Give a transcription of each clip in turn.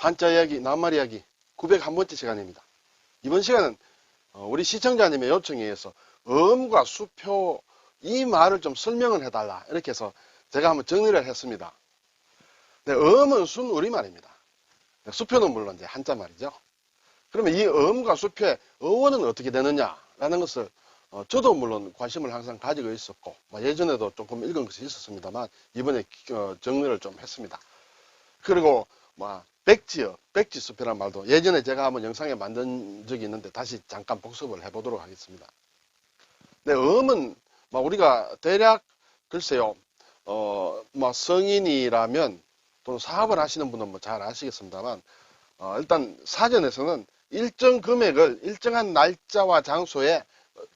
한자 이야기, 낱말 이야기 901번째 시간입니다. 이번 시간은 어, 우리 시청자님의 요청에 의해서 음과 수표 이 말을 좀 설명을 해달라 이렇게 해서 제가 한번 정리를 했습니다. 네, 음은 순 우리말입니다. 네, 수표는 물론 이제 한자 말이죠. 그러면 이 음과 수표의 어원은 어떻게 되느냐라는 것을 어, 저도 물론 관심을 항상 가지고 있었고 뭐 예전에도 조금 읽은 것이 있었습니다만 이번에 어, 정리를 좀 했습니다. 그리고 뭐 백지어, 백지수표란 말도 예전에 제가 한번 영상에 만든 적이 있는데 다시 잠깐 복습을 해보도록 하겠습니다. 네, 음은 뭐 우리가 대략 글쎄요, 어, 뭐 성인이라면 또는 사업을 하시는 분은 뭐 잘 아시겠습니다만 어, 일단 사전에서는 일정 금액을 일정한 날짜와 장소에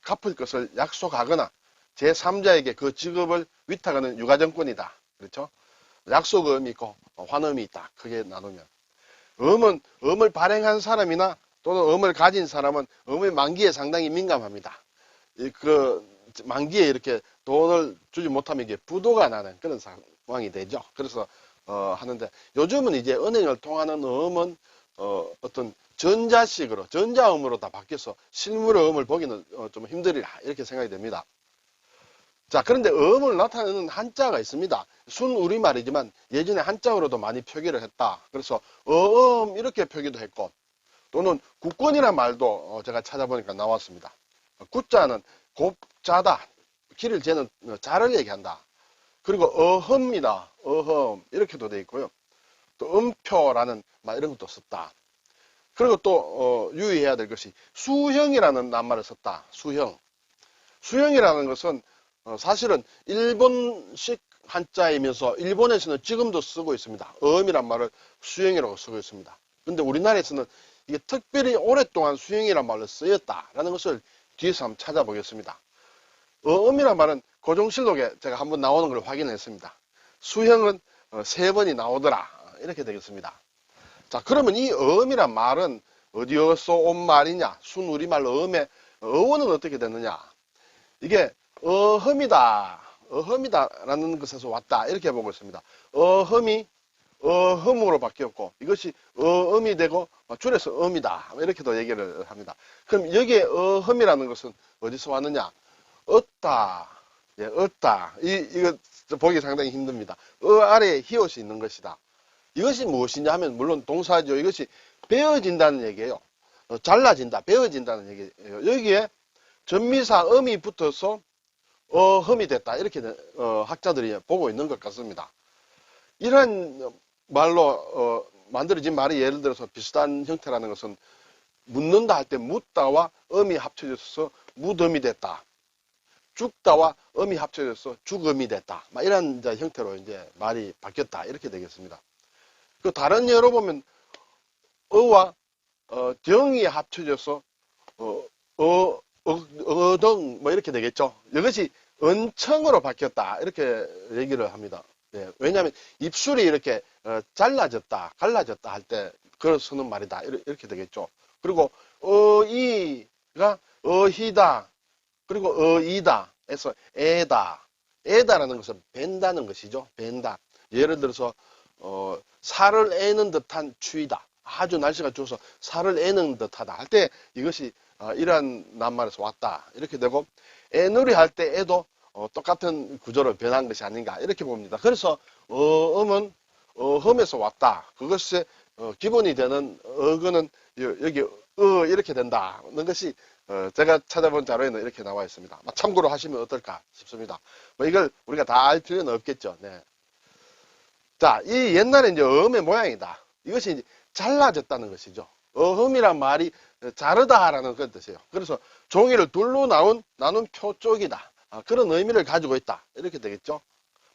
갚을 것을 약속하거나 제3자에게 그 직업을 위탁하는 유가정권이다. 그렇죠? 약속음이 있고 환음이 있다. 크게 나누면. 음은 음을 발행한 사람이나 또는 음을 가진 사람은 음의 만기에 상당히 민감합니다. 이그 만기에 이렇게 돈을 주지 못하면 이게 부도가 나는 그런 상황이 되죠. 그래서 어, 하는데 요즘은 이제 은행을 통하는 음은 어, 어떤 전자식으로 전자음으로 다 바뀌어서 실물의 음을 보기는 어, 좀 힘들리라 이렇게 생각이 됩니다. 자 그런데 음을 나타내는 한자가 있습니다. 순 우리말이지만 예전에 한자어로도 많이 표기를 했다. 그래서 어음 이렇게 표기도 했고 또는 국권이란 말도 어, 제가 찾아보니까 나왔습니다. 구자는 곱자다. 길을 재는 어, 자를 얘기한다. 그리고 어흠이다. 어흠 이렇게도 돼 있고요. 또 음표라는 말 이런 것도 썼다. 그리고 또 어, 유의해야 될 것이 수형이라는 낱말을 썼다. 수형. 수형이라는 것은 어, 사실은 일본식 한자이면서 일본에서는 지금도 쓰고 있습니다. 어음이란 말을 수형이라고 쓰고 있습니다. 근데 우리나라에서는 이게 특별히 오랫동안 수형이란 말로 쓰였다라는 것을 뒤에서 한번 찾아보겠습니다. 어음이란 말은 고종실록에 제가 한번 나오는 걸 확인했습니다. 수형은 어, 세 번이 나오더라. 이렇게 되겠습니다. 자, 그러면 이 어음이란 말은 어디에서 온 말이냐? 순 우리말 어음의 어원은 어떻게 되느냐? 이게 어흠이다. 어흠이다라는 것에서 왔다. 이렇게 보고 있습니다. 어흠이 어흠으로 바뀌었고 이것이 어음이 되고 줄여서 음이다. 이렇게도 얘기를 합니다. 그럼 여기에 어흠이라는 것은 어디서 왔느냐? 얻다. 예, 얻다. 이, 이거 보기 상당히 힘듭니다. 어 아래에 히읗이 있는 것이다. 이것이 무엇이냐 하면 물론 동사죠. 이것이 베어진다는 얘기예요. 어, 잘라진다, 베어진다는 얘기예요. 여기에 전미사 음이 붙어서 어흠이 됐다. 이렇게 어, 학자들이 보고 있는 것 같습니다. 이런 말로 어, 만들어진 말이 예를 들어서 비슷한 형태라는 것은 묻는다 할 때 묻다와 음이 합쳐져서 무덤이 됐다. 죽다와 음이 합쳐져서 죽음이 됐다. 막 이런 이제 형태로 이제 말이 바뀌었다. 이렇게 되겠습니다. 그 다른 예로 보면 어와 어, 덩이 합쳐져서 어, 어, 어, 어덩 뭐 이렇게 되겠죠. 이것이 은청으로 바뀌었다. 이렇게 얘기를 합니다. 예, 왜냐하면 입술이 이렇게 어, 잘라졌다, 갈라졌다 할 때 그걸 쓰는 말이다. 이렇게 되겠죠. 그리고 어이가 어희다. 그리고 어이다. 해서 애다. 애다라는 것은 벤다는 것이죠. 벤다. 예를 들어서 어, 살을 애는 듯한 추위다. 아주 날씨가 추워서 살을 애는 듯하다 할 때 이것이 어, 이러한 낱말에서 왔다. 이렇게 되고 애누리 할때 애도 어, 똑같은 구조로 변한 것이 아닌가 이렇게 봅니다. 그래서 어음은 어흠에서 왔다. 그것이 어, 기본이 되는 어근은 여기 어 이렇게 된다는 것이 어, 제가 찾아본 자료에는 이렇게 나와 있습니다. 참고로 하시면 어떨까 싶습니다. 뭐 이걸 우리가 다 알 필요는 없겠죠. 네. 자, 이 옛날에 이제 어음의 모양이다. 이것이 잘라졌다는 것이죠. 어흠이란 말이 자르다라는 그런 뜻이에요. 그래서 종이를 둘로 나눈 표 쪽이다. 아, 그런 의미를 가지고 있다. 이렇게 되겠죠.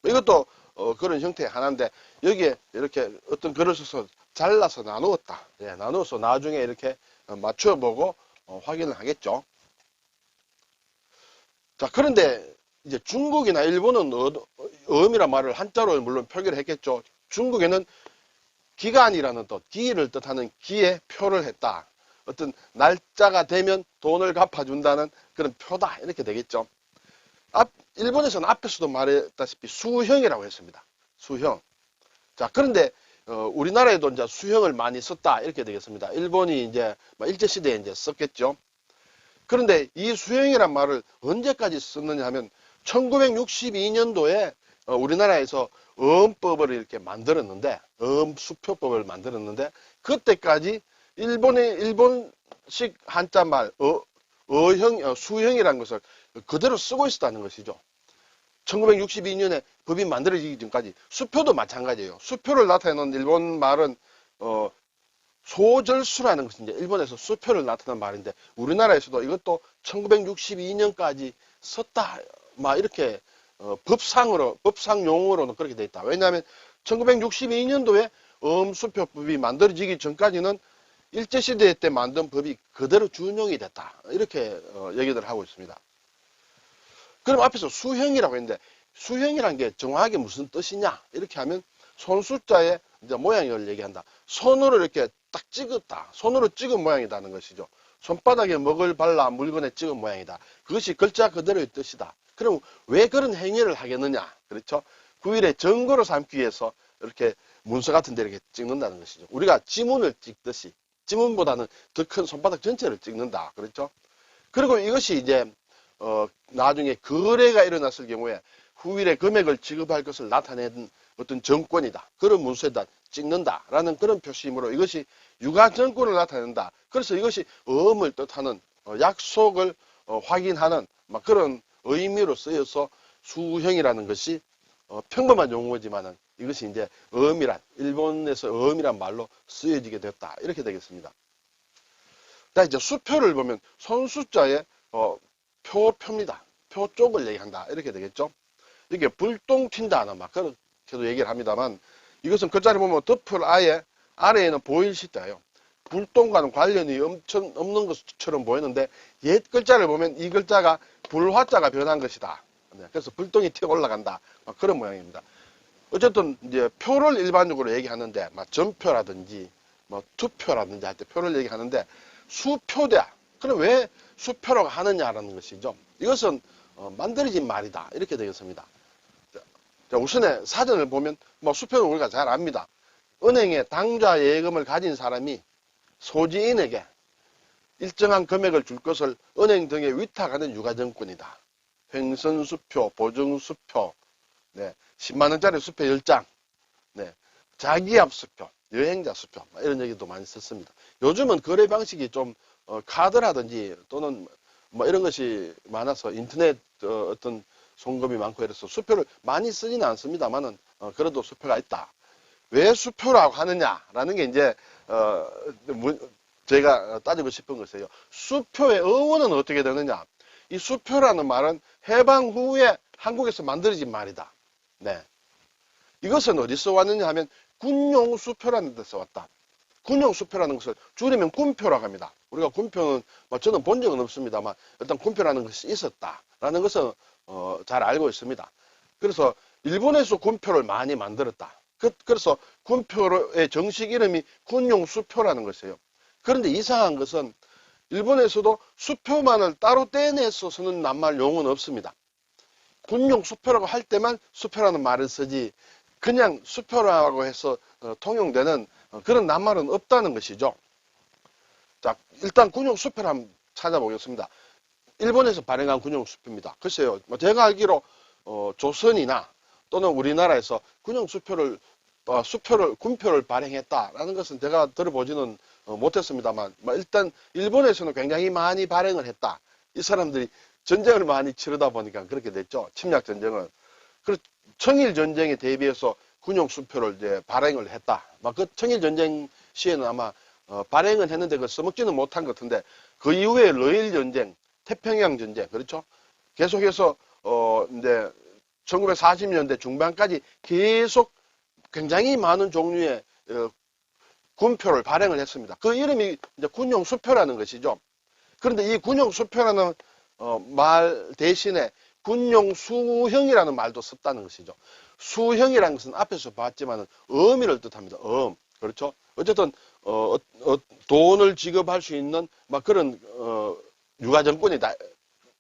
뭐 이것도 어, 그런 형태의 하나인데 여기에 이렇게 어떤 글을 써서 잘라서 나누었다. 예, 나누어서 나중에 이렇게 어, 맞춰보고 어, 확인을 하겠죠. 자, 그런데 이제 중국이나 일본은 어, 어음이란 말을 한자로 물론 표기를 했겠죠. 중국에는 기간이라는 뜻, 기일을 뜻하는 기에 표를 했다. 어떤 날짜가 되면 돈을 갚아준다는 그런 표다. 이렇게 되겠죠. 앞, 일본에서는 앞에서도 말했다시피 수형이라고 했습니다. 수형. 자, 그런데 어, 우리나라에도 이제 수형을 많이 썼다 이렇게 되겠습니다. 일본이 이제 뭐 일제 시대에 이제 썼겠죠. 그런데 이 수형이란 말을 언제까지 썼느냐 하면 1962년도에 어, 우리나라에서 어 음법을 이렇게 만들었는데 어음 수표법을 만들었는데 그때까지 일본의 일본식 한자말 어, 어형 어, 수형이라는 것을 그대로 쓰고 있었다는 것이죠. 1962년에 법이 만들어지기 전까지 수표도 마찬가지예요. 수표를 나타내는 일본 말은 어, 소절수라는 것이 이제 일본에서 수표를 나타낸 말인데 우리나라에서도 이것도 1962년까지 썼다. 막 이렇게 어, 법상으로 법상 용어로는 그렇게 돼 있다. 왜냐하면 1962년도에 음수표법이 만들어지기 전까지는 일제시대 때 만든 법이 그대로 준용이 됐다. 이렇게 어, 얘기를 하고 있습니다. 그럼 앞에서 수형이라고 했는데 수형이란 게 정확하게 무슨 뜻이냐 이렇게 하면 손숫자의 모양을 얘기한다. 손으로 이렇게 딱 찍었다. 손으로 찍은 모양이다는 것이죠. 손바닥에 먹을 발라 물건에 찍은 모양이다. 그것이 글자 그대로의 뜻이다. 그럼 왜 그런 행위를 하겠느냐? 그렇죠? 구일의 증거로 삼기 위해서 이렇게 문서 같은 데 이렇게 찍는다는 것이죠. 우리가 지문을 찍듯이 지문보다는 더 큰 손바닥 전체를 찍는다. 그렇죠? 그리고 이것이 이제 어 나중에 거래가 일어났을 경우에 후일의 금액을 지급할 것을 나타내는 어떤 정권이다. 그런 문서에다 찍는다라는 그런 표시이므로 이것이 유가 정권을 나타낸다. 그래서 이것이 어음을 뜻하는 어, 약속을 어, 확인하는 막 그런 의미로 쓰여서 수형이라는 것이 어, 평범한 용어지만은 이것이 이제 어음이란 일본에서 어음이란 말로 쓰여지게 됐다 이렇게 되겠습니다. 자 이제 수표를 보면 손수자의 어, 표 표입니다. 표 쪽을 얘기한다 이렇게 되겠죠. 이게 불똥 튄다는 막 그렇게도 얘기를 합니다만 이것은 글자를 보면 덮을 아예 아래에는 보일 시자예요. 불똥과는 관련이 엄청 없는 것처럼 보이는데 옛 글자를 보면 이 글자가 불화자가 변한 것이다. 네, 그래서 불똥이 튀어 올라간다. 막 그런 모양입니다. 어쨌든 이제 표를 일반적으로 얘기하는데 막 전표라든지 뭐 투표라든지 할 때 표를 얘기하는데 수표다. 그럼 왜 수표라고 하느냐라는 것이죠. 이것은 어, 만들어진 말이다. 이렇게 되겠습니다. 자, 우선에 사전을 보면 뭐 수표는 우리가 잘 압니다. 은행에 당좌 예금을 가진 사람이 소지인에게 일정한 금액을 줄 것을 은행 등에 위탁하는 유가정권이다. 횡선수표, 보증수표, 네, 10만원짜리 수표 10장, 네, 자기압 수표, 여행자 수표, 이런 얘기도 많이 썼습니다. 요즘은 거래 방식이 좀 어, 카드라든지 또는 뭐 이런 것이 많아서 인터넷 어, 떤 송금이 많고 이래서 수표를 많이 쓰지는 않습니다만은 어, 그래도 수표가 있다. 왜 수표라고 하느냐라는 게 이제 어, 제가 따지고 싶은 것이에요. 수표의 어원은 어떻게 되느냐? 이 수표라는 말은 해방 후에 한국에서 만들어진 말이다. 네. 이것은 어디서 왔느냐 하면 군용 수표라는 데서 왔다. 군용 수표라는 것을 줄이면 군표라고 합니다. 우리가 군표는 뭐 저는 본 적은 없습니다만 일단 군표라는 것이 있었다라는 것은 어, 잘 알고 있습니다. 그래서 일본에서 군표를 많이 만들었다. 그, 래서 군표의 정식 이름이 군용 수표라는 것이에요. 그런데 이상한 것은 일본에서도 수표만을 따로 떼내서 쓰는 낱말 용어는 없습니다. 군용 수표라고 할 때만 수표라는 말을 쓰지 그냥 수표라고 해서 어, 통용되는 어, 그런 낱말은 없다는 것이죠. 자, 일단 군용 수표를 한번 찾아보겠습니다. 일본에서 발행한 군용 수표입니다. 글쎄요, 뭐 제가 알기로 어, 조선이나 또는 우리나라에서 군용 수표를 어, 수표를 군표를 발행했다라는 것은 제가 들어보지는 어, 못했습니다만 뭐 일단 일본에서는 굉장히 많이 발행을 했다. 이 사람들이 전쟁을 많이 치르다 보니까 그렇게 됐죠. 침략 전쟁을. 그 청일 전쟁에 대비해서 군용 수표를 이제 발행을 했다. 막 그 청일 전쟁 시에는 아마 어, 발행은 했는데 그 써먹지는 못한 것 같은데 그 이후에 러일 전쟁, 태평양 전쟁 그렇죠. 계속해서 어 이제 1940년대 중반까지 계속 굉장히 많은 종류의 어, 군표를 발행을 했습니다. 그 이름이 군용 수표라는 것이죠. 그런데 이 군용 수표라는 어, 말 대신에 군용 수형이라는 말도 썼다는 것이죠. 수형이라는 것은 앞에서 봤지만 어미를 뜻합니다. 음. 그렇죠? 어쨌든 어, 어, 돈을 지급할 수 있는 막 그런 어, 유가 정권이다.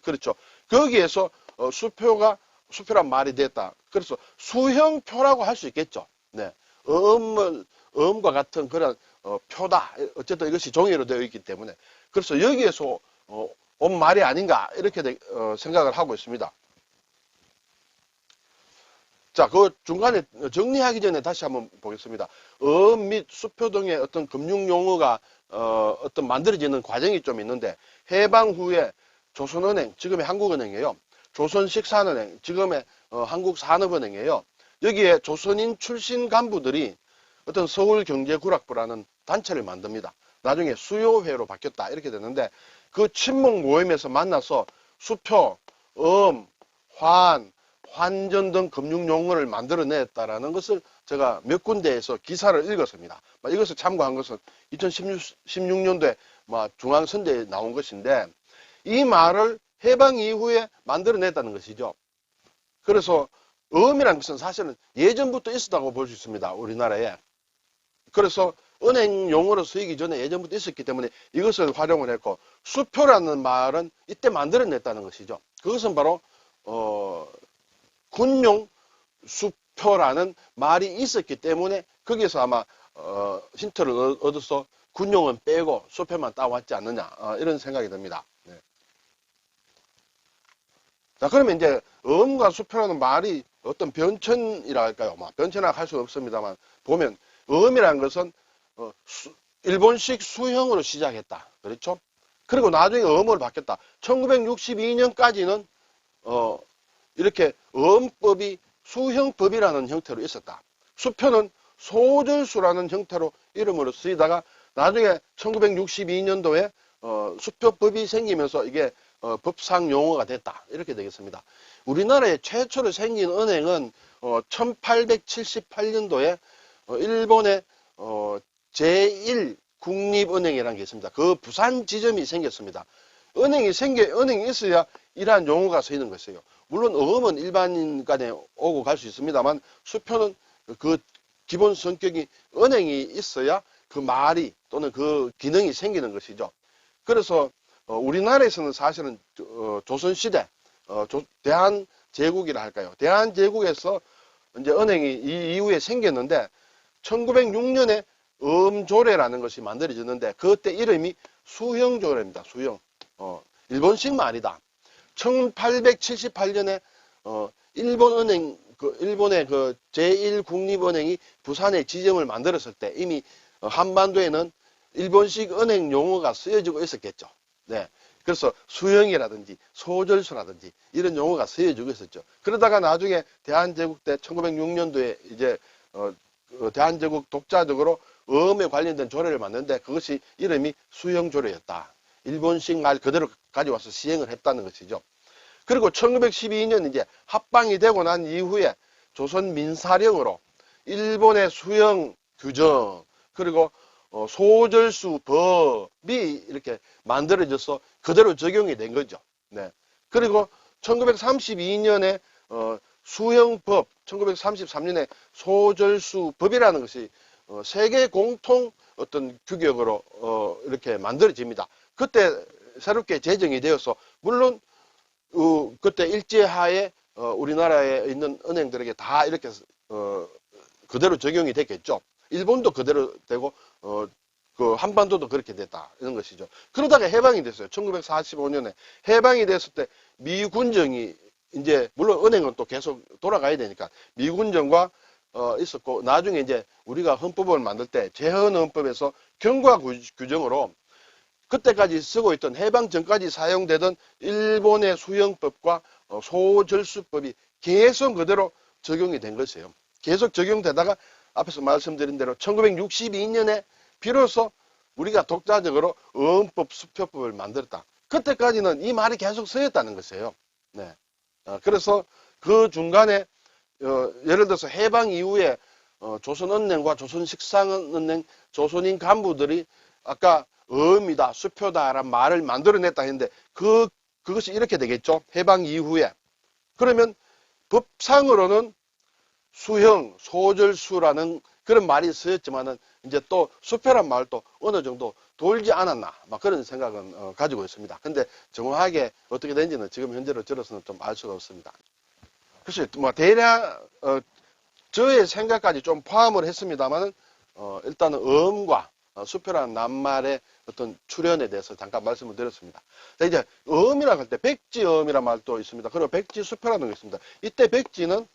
그렇죠. 거기에서 어, 수표가 수표란 말이 됐다. 그래서 수형표라고 할 수 있겠죠. 네. 음을 음과 같은 그런 어, 표다. 어쨌든 이것이 종이로 되어 있기 때문에 그래서 여기에서 어, 온 말이 아닌가 이렇게 되- 어, 생각을 하고 있습니다. 자, 그 중간에 정리하기 전에 다시 한번 보겠습니다. 음및 수표 등의 어떤 금융 용어가 어, 어떤 만들어지는 과정이 좀 있는데 해방 후에 조선은행, 지금의 한국은행이에요. 조선식산은행, 지금의 어, 한국산업은행이에요. 여기에 조선인 출신 간부들이 어떤 서울 경제구락부라는 단체를 만듭니다. 나중에 수요회로 바뀌었다 이렇게 됐는데 그 친목 모임에서 만나서 수표, 음, 환, 환전 등 금융 용어를 만들어냈다라는 것을 제가 몇 군데에서 기사를 읽었습니다. 막 이것을 참고한 것은 2016년도에 중앙선대에 나온 것인데 이 말을 해방 이후에 만들어냈다는 것이죠. 그래서 음이라는 것은 사실은 예전부터 있었다고 볼 수 있습니다. 우리나라에. 그래서 은행 용어로 쓰이기 전에 예전부터 있었기 때문에 이것을 활용을 했고 수표라는 말은 이때 만들어냈다는 것이죠. 그것은 바로 어, 군용 수표라는 말이 있었기 때문에 거기서 아마 어, 힌트를 얻- 얻어서 군용은 빼고 수표만 따왔지 않느냐 어, 이런 생각이 듭니다. 네. 자 그러면 이제 음과 수표라는 말이 어떤 변천이라 할까요? 뭐 변천이라 할 수는 없습니다만 보면 음이라는 것은 어, 수- 일본식 수형으로 시작했다. 그렇죠? 그리고 나중에 음으로 바뀌었다. 1962년까지는 어, 이렇게 음법이 수형법이라는 형태로 있었다. 수표는 소절수라는 형태로 이름으로 쓰이다가 나중에 1962년도에 어, 수표법이 생기면서 이게 어, 법상 용어가 됐다. 이렇게 되겠습니다. 우리나라에 최초로 생긴 은행은 어, 1878년도에 어, 일본의 어, 제1 국립은행이라는 게 있습니다. 그 부산 지점이 생겼습니다. 은행이 생겨 은행이 있어야 이러한 용어가 쓰이는 것이에요. 물론 어음은 일반인 간에 오고 갈 수 있습니다만 수표는 그 기본 성격이 은행이 있어야 그 말이 또는 그 기능이 생기는 것이죠. 그래서 어, 우리나라에서는 사실은 어, 조선시대 어, 조- 대한제국이라 할까요? 대한제국에서 이제 은행이 이 이후에 생겼는데 1906년에 음조례라는 것이 만들어졌는데 그때 이름이 수형조례입니다. 수형. 어, 일본식 말이다. 1878년에 어, 일본 은행 그 일본의 그 제1국립은행이 부산에 지점을 만들었을 때 이미 어, 한반도에는 일본식 은행 용어가 쓰여지고 있었겠죠. 네. 그래서 수형이라든지 소절수라든지 이런 용어가 쓰여지고 있었죠. 그러다가 나중에 대한제국 때 1906년도에 이제 어, 어, 대한제국 독자적으로 음에 관련된 조례를 만드는데 그것이 이름이 수형조례였다. 일본식 말 그대로 가져와서 시행을 했다는 것이죠. 그리고 1912년 이제 합방이 되고 난 이후에 조선 민사령으로 일본의 수형 규정 그리고 어, 소절수 법이 이렇게 만들어져서 그대로 적용이 된 거죠. 네. 그리고 1932년에 어, 수형법, 1933년에 소절수 법이라는 것이 어, 세계 공통 어떤 규격으로 어, 이렇게 만들어집니다. 그때 새롭게 제정이 되어서 물론 어, 그때 일제하에 어, 우리나라에 있는 은행들에게 다 이렇게 어, 그대로 적용이 됐겠죠. 일본도 그대로 되고 어, 그 한반도도 그렇게 됐다 이런 것이죠. 그러다가 해방이 됐어요. 1945년에 해방이 됐을 때 미군정이 이제 물론 은행은 또 계속 돌아가야 되니까 미군정과 어, 있었고 나중에 이제 우리가 헌법을 만들 때 재헌헌법에서 경과 구- 규정으로 그때까지 쓰고 있던 해방 전까지 사용되던 일본의 수형법과 어, 소절수법이 계속 그대로 적용이 된 것이에요. 계속 적용되다가 앞에서 말씀드린 대로 1962년에 비로소 우리가 독자적으로 어음법, 수표법을 만들었다. 그때까지는 이 말이 계속 쓰였다는 것이에요. 네. 어, 그래서 그 중간에 어, 예를 들어서 해방 이후에 어, 조선은행과 조선식상은행, 조선인 간부들이 아까 어음이다, 수표다라는 말을 만들어냈다 했는데 그 그것이 이렇게 되겠죠. 해방 이후에 그러면 법상으로는 수형, 소절수라는 그런 말이 쓰였지만은 이제 또 수표란 말도 어느 정도 돌지 않았나 막 그런 생각은 어, 가지고 있습니다. 근데 정확하게 어떻게 된지는 지금 현재로 들어서는 좀 알 수가 없습니다. 그래서 뭐 대략 어, 저의 생각까지 좀 포함을 했습니다만은 어, 일단은 어음과 어, 수표라는 낱말의 어떤 출현에 대해서 잠깐 말씀을 드렸습니다. 자, 이제 어음이라고 할 때 백지어음이라는 말도 있습니다. 그리고 백지수표라는 게 있습니다. 이때 백지는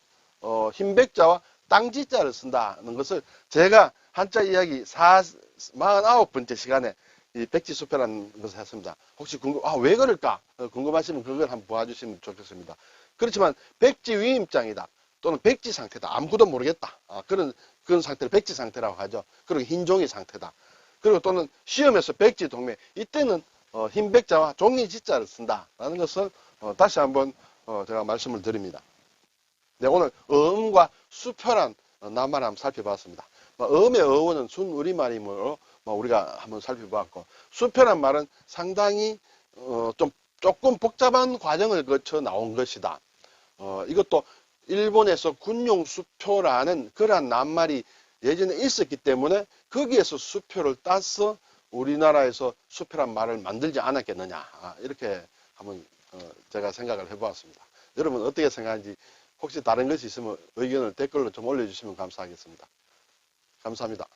어, 흰백자와 땅지자를 쓴다는 것을 제가 한자 이야기 4, 49번째 시간에 이 백지수표라는 것을 했습니다. 혹시 궁금, 아, 왜 그럴까? 어, 궁금하시면 그걸 한번 봐주시면 좋겠습니다. 그렇지만 백지 위임장이다. 또는 백지 상태다. 아무것도 모르겠다. 아, 그런, 그런 상태를 백지 상태라고 하죠. 그리고 흰 종이 상태다. 그리고 또는 시험에서 백지 동매. 이때는 어, 흰 백자와 종이 지자를 쓴다라는 것을 어, 다시 한번 어, 제가 말씀을 드립니다. 네, 오늘 어음과 수표란 어, 낱말 한번 살펴봤습니다. 뭐, 어음의 어원은 순 우리말이므로 뭐, 우리가 한번 살펴봤고 수표란 말은 상당히 어, 좀 조금 복잡한 과정을 거쳐 나온 것이다. 어, 이것도 일본에서 군용 수표라는 그러한 낱말이 예전에 있었기 때문에 거기에서 수표를 따서 우리나라에서 수표란 말을 만들지 않았겠느냐 아, 이렇게 한번 어, 제가 생각을 해보았습니다. 여러분 어떻게 생각하는지 혹시 다른 것이 있으면 의견을 댓글로 좀 올려주시면 감사하겠습니다. 감사합니다.